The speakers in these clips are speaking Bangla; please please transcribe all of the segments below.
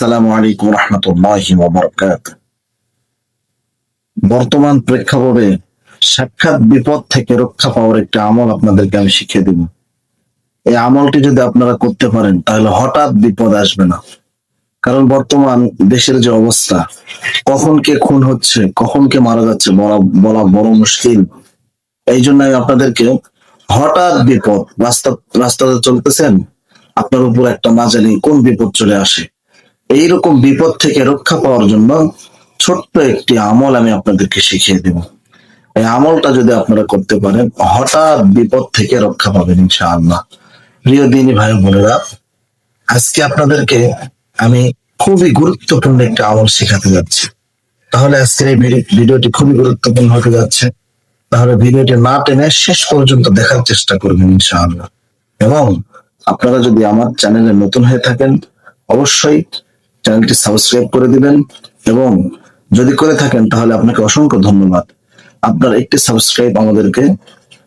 আসসালামু আলাইকুম রহমতুল্লাহ ওবরকাত বর্তমান প্রেক্ষাপটে সাক্ষাৎ বিপদ থেকে রক্ষা পাওয়ার একটা আমল আপনাদেরকে আমি শিখিয়ে দিব। এই আমলটি যদি আপনারা করতে পারেন, তাহলে হঠাৎ বিপদ আসবে না। কারণ বর্তমান দেশের যে অবস্থা, কখন কে খুন হচ্ছে, কখন কে মারা যাচ্ছে বলা বলা বড় মুশকিল। এই জন্য আপনাদেরকে হঠাৎ বিপদ, রাস্তা, রাস্তাতে চলতেছেন, আপনার উপর একটা না জানি কোন বিপদ চলে আসে? এইরকম বিপদ থেকে রক্ষা পাওয়ার জন্য ছোট্ট একটি আমল আমি আপনাদেরকে শিখিয়ে দেব। এই আমলটা যদি আপনারা করতে পারেন, হঠাৎ বিপদ থেকে রক্ষা পাবেন ইনশাআল্লাহ। প্রিয় দিনী ভাই বোনেরা, আজকে আপনাদেরকে আমি খুবই গুরুত্বপূর্ণ একটা আমল শেখাতে যাচ্ছি। তাহলে আজকের এই ভিডিওটি খুবই গুরুত্বপূর্ণ হতে যাচ্ছে। তাহলে ভিডিওটি না টেনে শেষ পর্যন্ত দেখার চেষ্টা করবেন ইনশাআল্লাহ। এবং আপনারা যদি আমার চ্যানেলে নতুন হয়ে থাকেন, অবশ্যই চ্যানেলটি সাবস্ক্রাইব করে দিবেন এবং যদি করে থাকেন তাহলে আপনাকে অসংখ্য ধন্যবাদ। আপনার একটি সাবস্ক্রাইব আমাদেরকে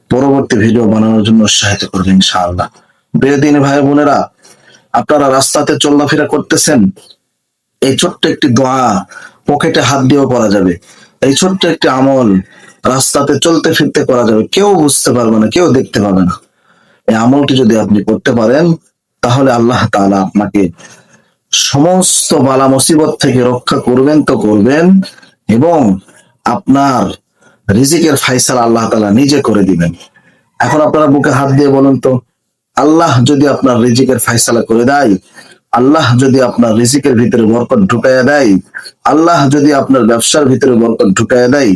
পরবর্তী ভিডিও বানানোর জন্য উৎসাহিত করবে ইনশাআল্লাহ। প্রিয় দিনী ভাই বোনেরা, আপনারা রাস্তাতে চলাফেরা করতেছেন, এই ছোট্ট একটি দোয়া পকেটে হাত দিয়েও করা যাবে। এই ছোট্ট একটি আমল রাস্তাতে চলতে ফিরতে করা যাবে। কেউ বুঝতে পারবে না, কেউ দেখতে পাবে না। এই আমলটি যদি আপনি করতে পারেন, তাহলে আল্লাহ তাআলা আপনাকে সমস্ত বালা মুসিবত থেকে রক্ষা করবেন তো করবেন, এবং আপনার রিজিকের ফাইসাল আল্লাহ তাআলা নিজে করে দিবেন। এখন আপনারা বুকে হাত দিয়ে বলুন তো, আল্লাহ যদি আপনার রিজিকের ফাইসালা করে দেয়, আল্লাহ যদি আপনার রিজিকের ভিতরে বরকত ঢুকাইয়া দেয়, আল্লাহ যদি আপনার ব্যবসার ভিতরে বরকত ঢুকাইয়া দেয়,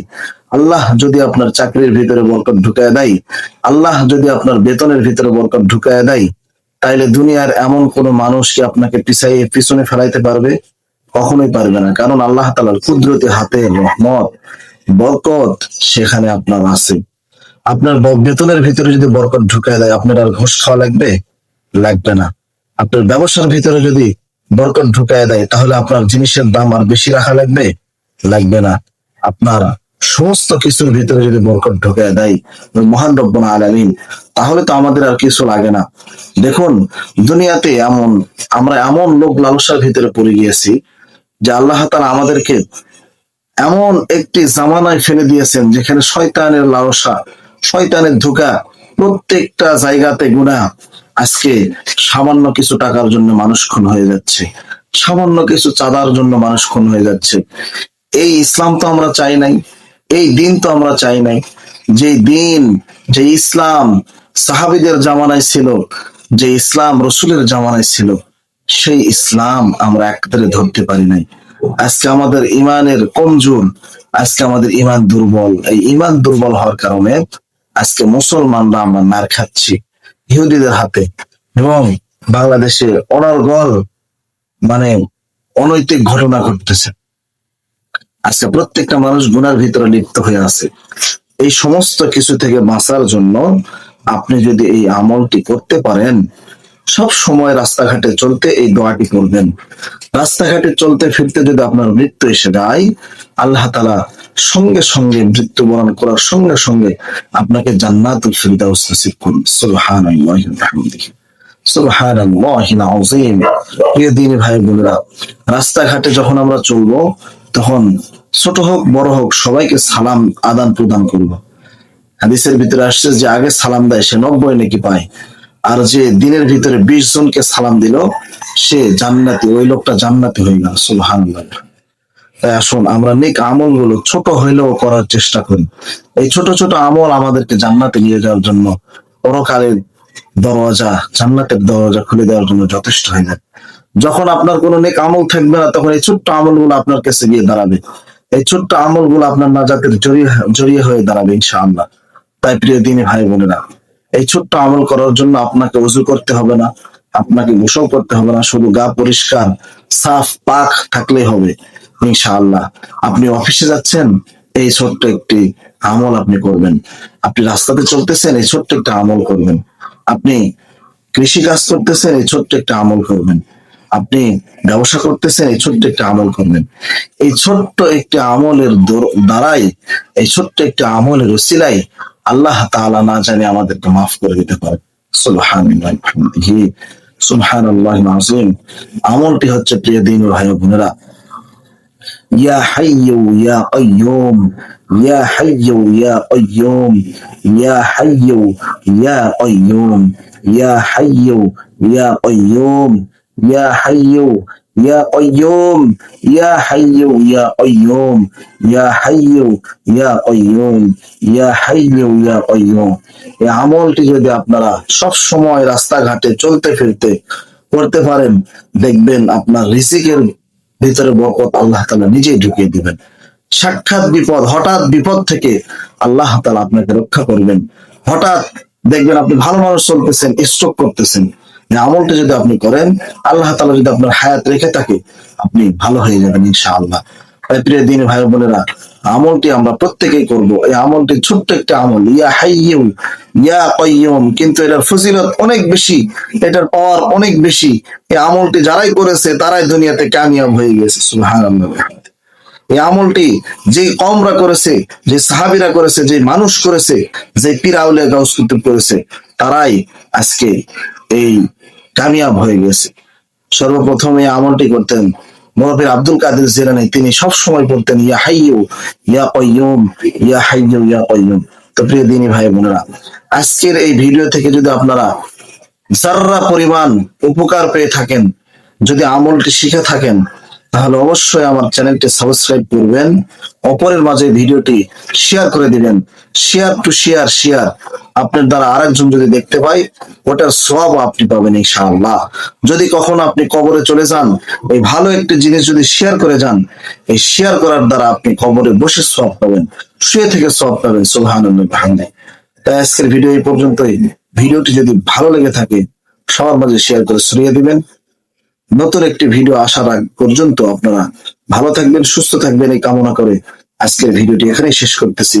আল্লাহ যদি আপনার চাকরির ভিতরে বরকত ঢুকাইয়া দেয়, আল্লাহ যদি আপনার বেতনের ভিতরে বরকত ঢুকাইয়া দেয় তাইলে দুনিয়ার এমন কোন মানুষ কি আপনাকে পিছাইয়ে পিছনে ফেলাইতে পারবে? কখনোই পারবে না। কারণ আল্লাহ তালার কুদরতি হাতে রহমত, বরকত সেখানে আপনার আছে। আপনার বেতনের ভিতরে যদি বরকত ঢুকায় দেয়, আপনার আর ঘুষ খাওয়া লাগবে? লাগবে না। আপনার ব্যবসার ভিতরে যদি বরকত ঢুকায় দেয়, তাহলে আপনার জিনিসের দাম আর বেশি রাখা লাগবে? লাগবে না। আপনার সমস্ত কিছুর ভিতরে যদি বরকত ঢুকায় দেয়, মহান রব্বনা আলামিন, তাহলে তো আমাদের আর কিছু লাগে না। দেখুন, দুনিয়াতে এমন, আমরা এমন লোক লালসার ভিতরে পড়ে গিয়েছি, যে আল্লাহ তাআলা আমাদেরকে এমন একটি জামানায় ফেলে দিয়েছেন, যেখানে শয়তানের লালসা, শয়তানের ধোকা, প্রত্যেকটা জায়গাতে গুণা আজকে সামান্য কিছু টাকার জন্য মানুষ খুন হয়ে যাচ্ছে, সামান্য কিছু চাঁদার জন্য মানুষ খুন হয়ে যাচ্ছে। এই ইসলাম তো আমরা চাই নাই। এই দিন তো আমরা চাই নাই। যে দিন যে ইসলাম সাহাবিদের জামানায় ছিল যে ইসলাম রসুলের জামানায় ছিল, সেই ইসলাম আমরা একবারে ধরতে পারি নাই। আজকে আমাদের ইমানের কমজোর, আজকে আমাদের ইমান দুর্বল। এই ইমান দুর্বল হওয়ার কারণে আজকে মুসলমানরা আমরা মার খাচ্ছি ইহুদিদের হাতে। এবং বাংলাদেশে অনর্গল মানে অনৈতিক ঘটনা ঘটতেছে। আজকে প্রত্যেকটা মানুষ গুনার ভিতরে লিপ্ত হয়ে আছে। এই সমস্ত কিছু থেকে বাঁচার জন্য আপনি যদি এই আমলটি করতে পারেন, সব সময় রাস্তাঘাটে চলতে এই দোয়াটি করবেন। রাস্তাঘাটে চলতে ফিরতে যদি আপনার মৃত্যু এসে যায়, আল্লাহ তালা সঙ্গে সঙ্গে মৃত্যুবরণ করার সঙ্গে সঙ্গে আপনাকে জান্নাত ফিরদাউস নসিব করুন। সুবহানাল্লাহিল আযীম প্রিয় দিনী ভাই বোনেরা, রাস্তাঘাটে যখন আমরা চলবো তখন ছোট হোক, বড় হোক, সবাইকে সালাম আদান প্রদান করব হাদিসের ভিতরে আসছে যে, আগে সালাম দেয়, সে নব্বই নাকি পায়। আর যে দিনের ভিতরে বিশ জনকে সালাম দিল, সে জান্নাতি, ওই লোকটা জান্নাতি হয়ে গেল, সুবহানাল্লাহ। তাই আসুন, আমরা নেক আমলগুলো ছোট হইলেও করার চেষ্টা করি। এই ছোট ছোট আমল আমাদেরকে জান্নাতে নিয়ে যাওয়ার জন্য, পরকালের দরওয়াজা, জান্নাতের দরজা খুলে দেওয়ার জন্য যথেষ্ট হয়ে যায়। যখন আপনার কোনো নেক আমল থাকবে না, তখন এই ছোট্ট আমলগুলো আপনার কাছে গিয়ে দাঁড়াবে। এই ছোট্ট আমলগুলো আপনার নাজাতের জড়িয়ে জড়িয়ে হয়ে দাঁড়াবে, ইনশাআল্লাহ। তাই প্রিয় দিনী ভাই বোনেরা, এই ছোট্ট আমল করার জন্য আপনাকে উজু করতে হবে না, আপনাকে গোসল করতে হবে না, শুধু গা পরিষ্কার, সাফ, পাক থাকলেই হবে, ইনশাআল্লাহ। আপনি অফিসে যাচ্ছেন, এই ছোট্ট একটি আমল আপনি করবেন। আপনি রাস্তাতে চলতেছেন, এই ছোট্ট একটা আমল করবেন। আপনি কৃষি কাজ করতেছেন, এই ছোট্ট একটা আমল করবেন। আপনি ব্যবসা করতেছেন, এই ছোট্ট একটা আমল করবেন এই ছোট্ট একটি আমলের দ্বারাই, এই ছোট্ট একটা আমলের ওসিলাই আল্লাহ তাআলা না জানে আমাদেরকে মাফ করে দিতে পারে। আজিম আমলটি হচ্ছে, প্রিয় দিন ভাই বোনেরা, ইয়া হাইয়ু ইয়া কাইয়ুম ইয়া হাইয়ু ইয়া কাইয়ুম ইয়া হাইয়ু ইয়া কাইয়ুম ইয়া হাইয়ু ইয়া কাইয়ুম ইয়া হাইয়ু ইয়া কাইয়ুম ইয়া হাইয়ু ইয়া কাইয়ুম ইয়া হাইয়ু ইয়া কাইয়ুম ইয়া হাইয়ু ইয়া কাইয়ুম এই আমলটি যদি আপনারা সব সময় রাস্তাঘাটে চলতে ফিরতে করতে পারেন, দেখবেন আপনার রিজিকের ভিতরে বরকত আল্লাহ তালা নিজেই ঢুকিয়ে দিবেন। সাক্ষাৎ বিপদ, হঠাৎ বিপদ থেকে আল্লাহ তালা আপনাকে রক্ষা করবেন। হঠাৎ দেখবেন আপনি ভালো মানুষ চলতেছেন স্ট্রোক করতেছেন। আমলটা যদি আপনি করেন, আল্লাহ তালা যদি আপনার হায়াত রেখে থাকে, আপনি ভালো হয়ে যাবেন ইনশাআল্লাহ। তাই প্রিয় দিন ভাই বোনেরা, আমলটি আমরা প্রত্যেকেই করব। এই আমলটি ছোট্ট একটা আমল। ইয়া হাইয়ুম ইয়া কাইয়ুম কিন্তু এটার ফজিলত অনেক বেশি, এটার পাওয়ার অনেক বেশি। এই আমলটি যারাই করেছে, তারাই দুনিয়াতে কামিয়াব হয়ে গেছে সুবহানাল্লাহ এই আমলটি যে কমরা করেছে যে সাহাবিরা করেছে যে মানুষ করেছে যে পিরাউলে গাউস করেছে, তারাই আজকে এই কামিয়াব হয়ে গেছে। সর্বপ্রথম আমলটি করতেন মহাবীর আব্দুল কাদের জিলানি। তিনি সব সময় বলতেন, ইয়া হাইয়ু, ইয়া কাইয়ুম, ইয়া হাইয়ু, ইয়া কাইয়ুম। তো প্রিয় দিনী ভাই বোনেরা, আজকের এই ভিডিও থেকে যদি আপনারা যার্রা পরিমাণ উপকার পেয়ে থাকেন, যদি আমলটি শিখে থাকেন, তাহলে অবশ্যই আমার চ্যানেলটি সাবস্ক্রাইব করবেন, অপরের মাঝে ভিডিওটি শেয়ার করে দিবেন। Share to share share. আপনার দ্বারা আরেকজন যদি দেখতে পাই ওটার সব আপনি পাবেন ইনশাআল্লাহ। যদি কখনো আপনি কবরে চলে যান, এই ভালো একটি জিনিস যদি শেয়ার করে যান, এই শেয়ার করার দ্বারা আপনি কবরে বসে সব পাবেন, শুয়ে থেকে সব পাবেন, সুবহানাল্লাহ তাই আজকের ভিডিও এই পর্যন্তই। ভিডিওটি যদি ভালো লেগে থাকে, সবার মাঝে শেয়ার করে ছড়িয়ে দিবেন। নতুন একটি ভিডিও আসার আগ পর্যন্ত আপনারা ভালো থাকবেন, সুস্থ থাকবেন, এই কামনা করে আজকের ভিডিওটি এখানেই শেষ করতেছি।